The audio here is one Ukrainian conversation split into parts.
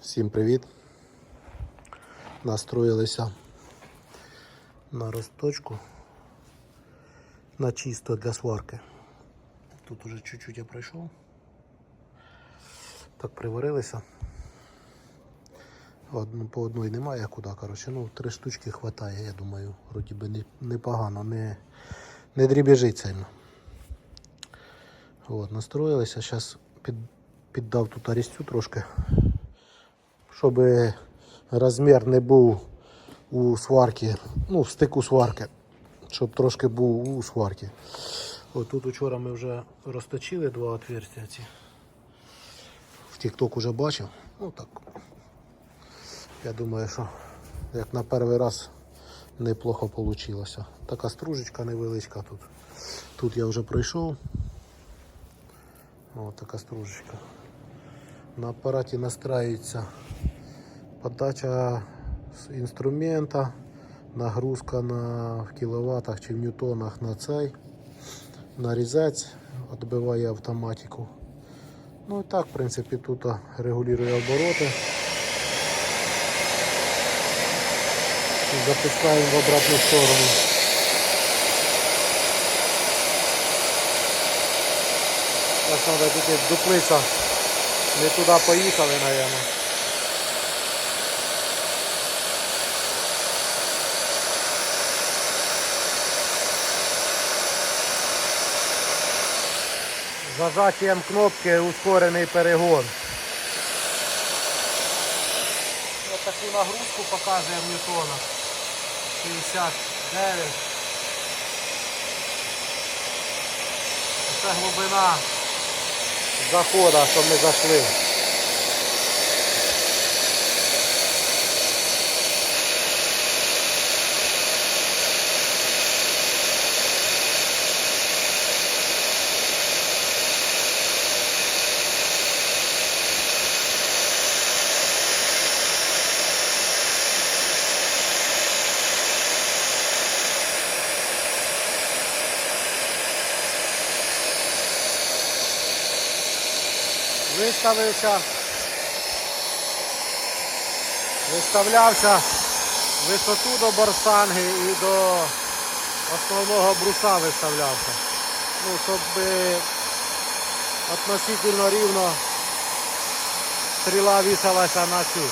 Всім привіт! Настроїлися на розточку на чисто для сварки. Тут уже чуть-чуть я пройшов. Так приварилися. Одну, по одній немає куди, коротше. Ну, три штучки хватає, я думаю, вроді би не- непогано, не, не дрібіжить сильно. От, настроїлися, зараз під, піддав тут арістю трошки щоб розмір не був у сварки, ну, в стику сварки, щоб трошки був у сварки. От тут вчора ми вже розточили два отверстия ці. В TikTok уже бачив. Ну так. Я думаю, що як на перший раз неплохо вийшло. Така стружечка невеличка тут. Тут я вже пройшов. О, така стружечка. На апараті настраюється подача з інструмента, нагрузка на в кіловатах чи в ньютонах на цей, на різець, відбиває автоматику. Ну і так, в принципі, тут регулює обороти. Запускаємо в обратну сторону. Зараз треба тільки дуплиця. Не туди поїхали, мабуть. Зажаттям кнопки ускорений перегон. Ось таку нагрузку показує в ньютонах. 69. Це глибина захода, що ми зайшли. Виставився. Виставлявся висоту до борсанги і до основного бруса виставлявся. Ну, щоб е, относительно рівно стріла вісилася на цю.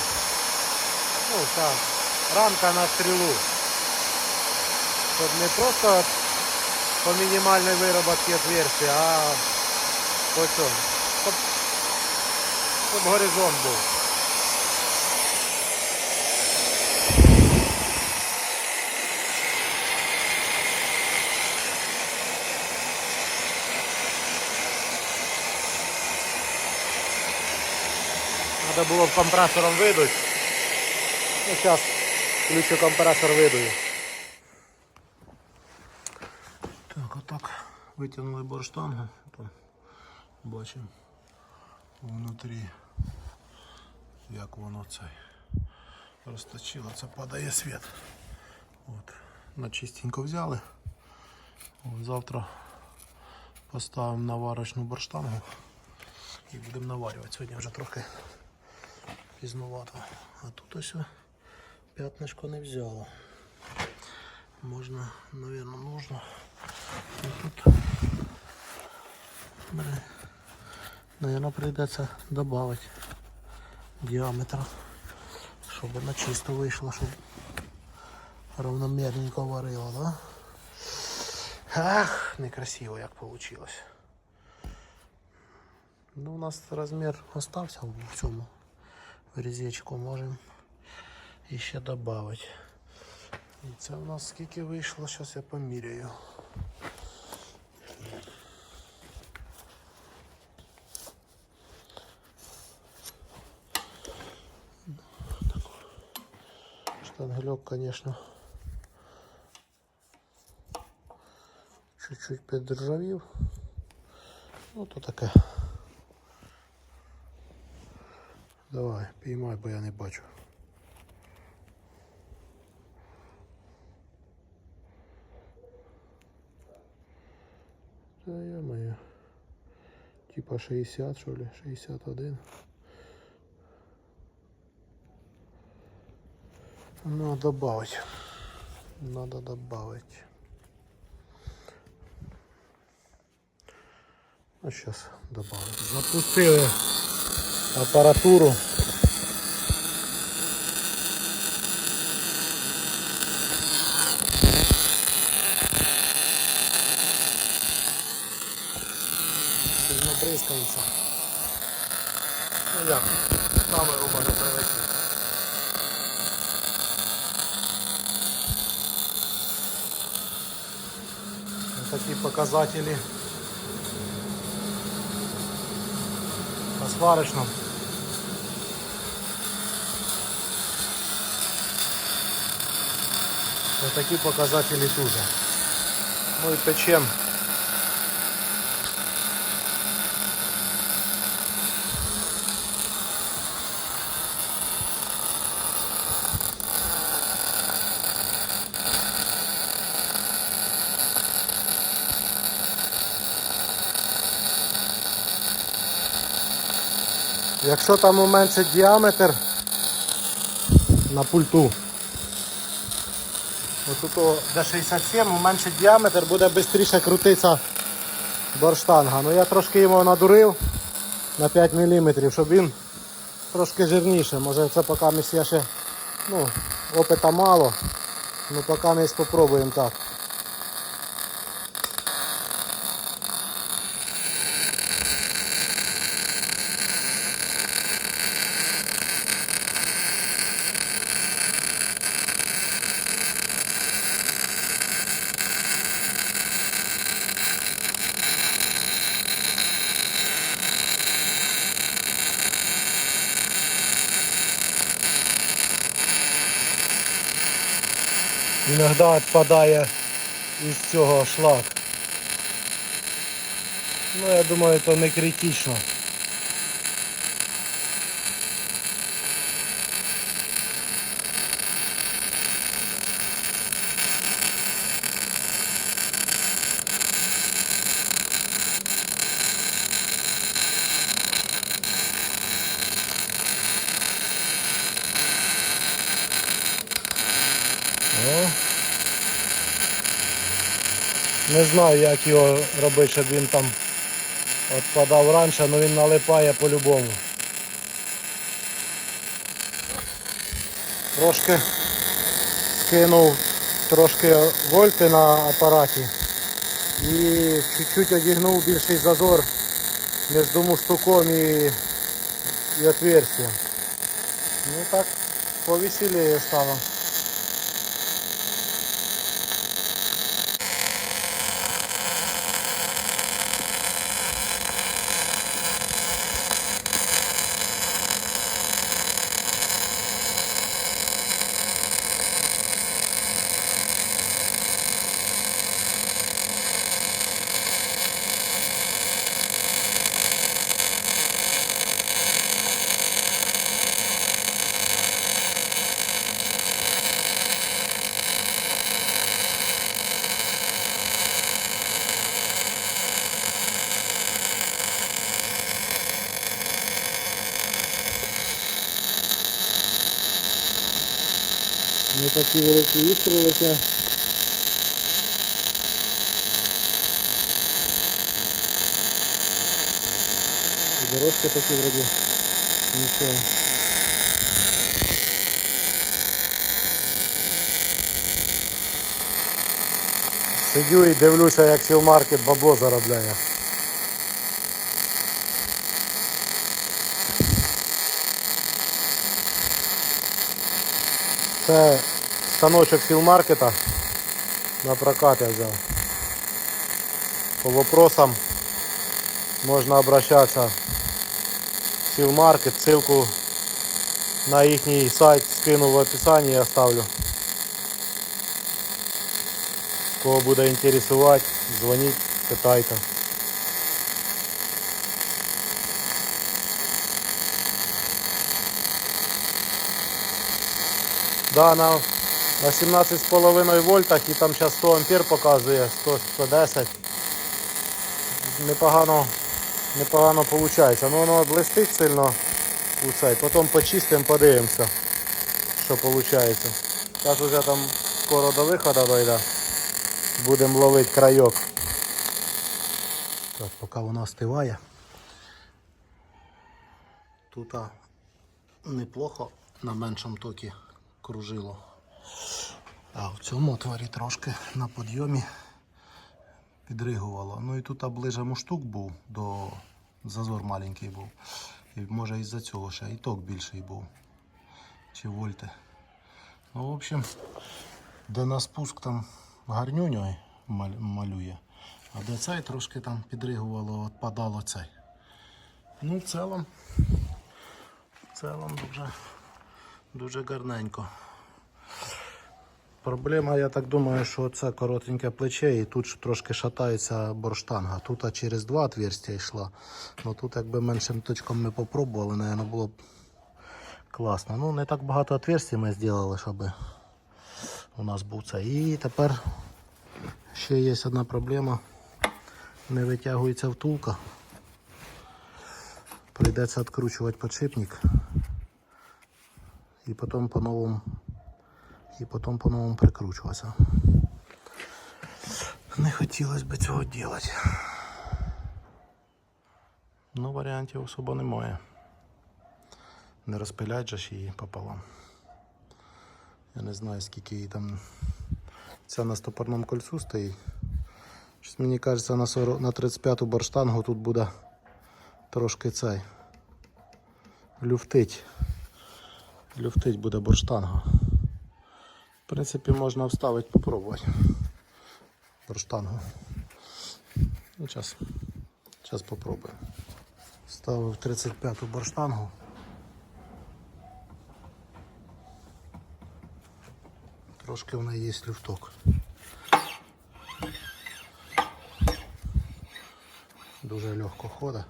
Ну, та рамка на стрілу. Щоб не просто по мінімальній вироботці отверстия, а по цьому. Щоб горизонт був. Треба було б компресором видуть. Ну, зараз включу компресор видую. Так, отак витягнули борштангу. Бачимо внутрі, як воно цей розточило, це падає світ. От. На чистенько взяли. От, завтра поставимо наварочну борштангу і будемо наварювати. Сьогодні вже трохи пізнувато. А тут ось п'ятнишко не взяло. Можна, мабуть, нужно. І тут. Наверное, прийдеться додати діаметр, щоб на чисто вийшло, щоб равномірненько варило, да? Ах, некрасиво як вийшло. Ну, у нас розмір остався в цьому резечку, можемо ще додати. І це у нас скільки вийшло, зараз я поміряю. Штангелек, конечно, чуть-чуть підржавів. Ну то таке. Давай, піймай, бо я не бачу. Та я моя. Типа 60, що ли, 61. Ну, добавить. Надо добавить. Ну, сейчас добавим. Запустили апаратуру. Сильно бризкається. Ну як, камеру може прилетіти. Вот такие показатели на сварочном. Вот такие показатели тоже. Мы Ну печем. Якщо там уменшить діаметр на пульту, ось тут до 67 уменшить діаметр, буде швидше крутитися борштанга. Ну я трошки його надурив на 5 мм, щоб він трошки жирніше. Може це поки я ще ну, опита мало. Ну поки ми спробуємо так. Іноді відпадає із цього шлак. Ну я думаю, це не критично. Не знаю, як його робити, щоб він там відпадав раніше, але він налипає по-любому. Трошки скинув трошки вольти на апараті і чуть-чуть одігнув більший зазор між мустуком і, і отверстием. Ну так, повеселее стало. Не такі великі летять. І дорожки такі вроді. Нічого. Сидю і дивлюся, як сілмаркет бабло заробляє. Це станочок сілмаркета на прокат я взяв. По вопросам можна обращатися в сілмаркет, ссылку на їхній сайт скину в описанні я оставлю. Кого буде інтересувати, дзвоніть, питайте. Да, на, на 17,5 вольтах і там зараз 100 ампер показує, 100, 110. Непогано, непогано виходить. Ну воно блистить сильно. Потім почистимо, подивимося, що виходить. Зараз уже там скоро до виходу дойде. Будемо ловити крайок. Так, поки вона остиває. Тут неплохо на меншому токі кружило. А в цьому отворі трошки на підйомі підригувало. Ну і тут ближе муштук був, до зазор маленький був. І може із-за цього ще і ток більший був. Чи вольти. Ну, в общем, де на спуск там гарнюньою маль- малює, а де цей трошки там підригувало, відпадало цей. Ну, в цілому, в цілому дуже, дуже гарненько. Проблема, я так думаю, що це коротеньке плече і тут трошки шатається борштанга. Тут через два отверстия йшла. Ну тут якби меншим точком ми попробували, наверное, було б класно. Ну не так багато отверстий ми зробили, щоб у нас був це. І тепер ще є одна проблема. Не витягується втулка. Прийдеться відкручувати подшипник. І потім по-новому і потім по-новому прикручуватися. Не хотілося б цього робити. Ну, варіантів особо немає. Не розпилять же ж її пополам. Я не знаю, скільки її там. Ця на стопорному кольцу стоїть. Щось мені кажеться, на, 40, на 35-ту борштангу тут буде трошки цей. Люфтить. Люфтить буде борштанга. В принципі, можна вставити, попробувати. Борштангу. Ну, зараз. Зараз попробуємо. Ставив 35-ту борштангу. Трошки в неї є люфток. Дуже легко ходить.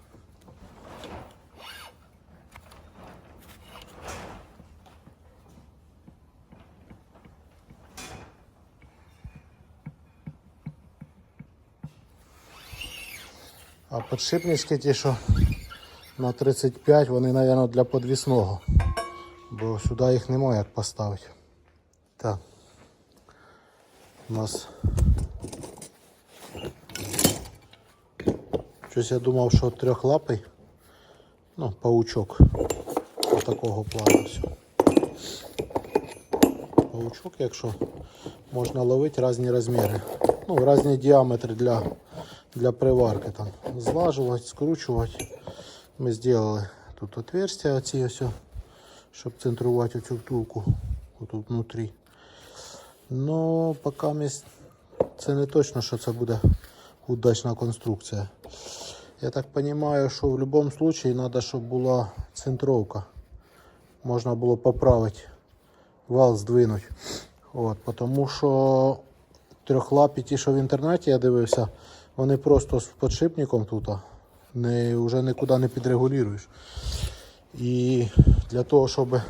А подшипнички ті, що на 35, вони, мабуть, для подвісного. Бо сюди їх немає як поставити. Так. У нас. Щось я думав, що трьохлапий. Ну, паучок. Такого плану все. Паучок, якщо можна ловити різні розміри. Ну, різні діаметри для, для приварки. Там. Злажувати, скручувати. Ми зробили тут отверстия оці ось, щоб центрувати оцю втулку. Тут внутрі. Ну, поки ми... це не точно, що це буде удачна конструкція. Я так розумію, що в будь-якому випадку треба, щоб була центровка. Можна було поправити, вал здвинути. От, тому що трьохлапі, ті, що в інтернеті я дивився, вони просто з подшипником тут. Не, вже нікуди не підрегулюєш. І для того, щоб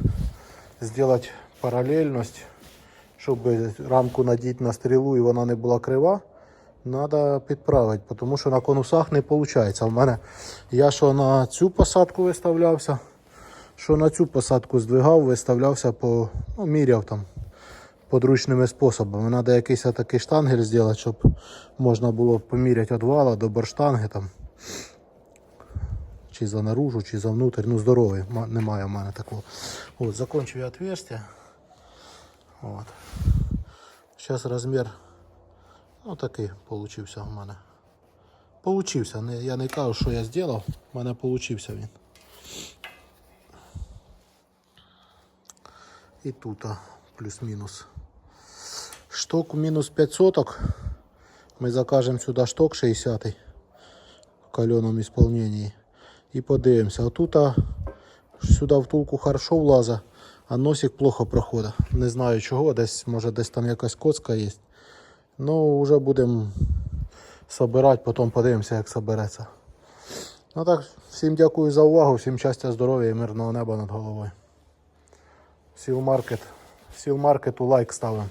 зробити паралельність, щоб рамку надіти на стрілу і вона не була крива, треба підправити, тому що на конусах не виходить. У мене я що на цю посадку виставлявся, що на цю посадку здвигав, виставлявся по ну, міряв там подручними способами. Треба якийсь такий штангель зробити, щоб можна було поміряти від вала до борштанги там. Чи за наружу, чи за внутрь. Ну, здоровий, немає в мене такого. От, закончив я отверстие. От. Зараз розмір, ну такий получився в мене. Получився. Я не кажу, що я зробив, в мене получився він. І тут плюс-мінус. Шток мінус 5 соток. Ми закажемо сюди шток 60 в каленому ісполненні. І подивимося. А тут а, сюди втулку хорошо влазить, а носик плохо проходить. Не знаю чого, десь, може десь там якась коцка є. Ну, вже будемо собирати, потім подивимося, як собереться. Ну так, всім дякую за увагу, всім щастя, здоров'я і мирного неба над головою. Сіл маркет. Сіл маркету лайк ставимо.